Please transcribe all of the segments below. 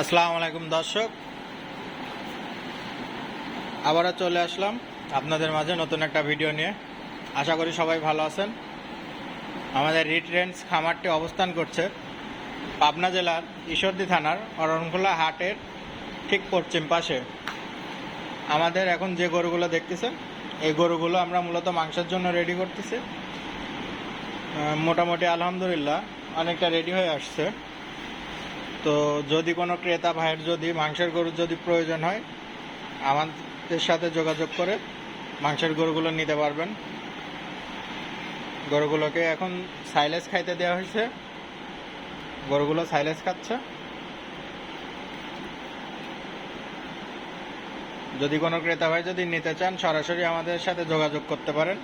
আসসালামু আলাইকুম দর্শক। আবারও চলে আসলাম আপনাদের মাঝে নতুন একটা ভিডিও নিয়ে। আশা করি সবাই ভালো আছেন। আমাদের রিট রেঞ্জ খামারটি অবস্থান করছে পাবনা জেলার ঈশ্বরদী থানার অরণখোলা হাটের ঠিক পশ্চিম পাশে। আমাদের এখন যে গরুগুলো দেখতেছেন, এই গরুগুলো আমরা মূলত মাংসের জন্য রেডি করতেছি। মোটামুটি আলহামদুলিল্লাহ অনেকটা রেডি হয়ে আসছে। তো যদি কোনো ক্রেতা ভাইয়ের যদি মাংসের গরুর যদি প্রয়োজন হয়, আমাদের সাথে যোগাযোগ করে মাংসের গরুগুলো নিতে পারবেন। গরুগুলোকে এখন সাইলেস খাইতে দেওয়া হয়েছে গরুগুলো সাইলেস খাচ্ছে। যদি কোনো ক্রেতা ভাই যদি নিতে চান, সরাসরি আমাদের সাথে যোগাযোগ করতে পারেন।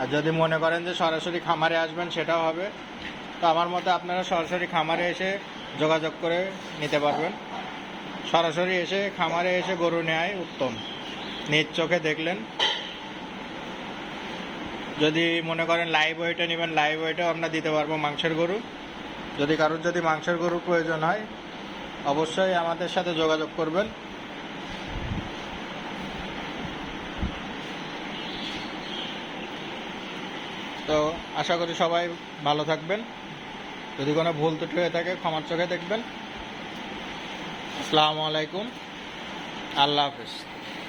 আর যদি মনে করেন যে সরাসরি খামারে আসবেন, সেটাও হবে। তো আমার মতে আপনারা সরাসরি খামারে এসে যোগাযোগ করে নিতে পারবেন। সরাসরি এসে খামারে এসে গরু নেয় উত্তম। নিজ চোখে দেখলেন। যদি মনে করেন লাইভ ওয়েটে নেবেন লাইভ ওয়েটেও আমরা দিতে পারব মাংসের গরু। যদি কারোর যদি মাংসের গরু প্রয়োজন হয়, অবশ্যই আমাদের সাথে যোগাযোগ করবেন। তো আশা করি সবাই ভালো থাকবেন। যদি কোনো ভুল ত্রুটি হয়ে থাকে ক্ষমার চোখে দেখবেন। আসসালামু আলাইকুম। আল্লাহ হাফিজ।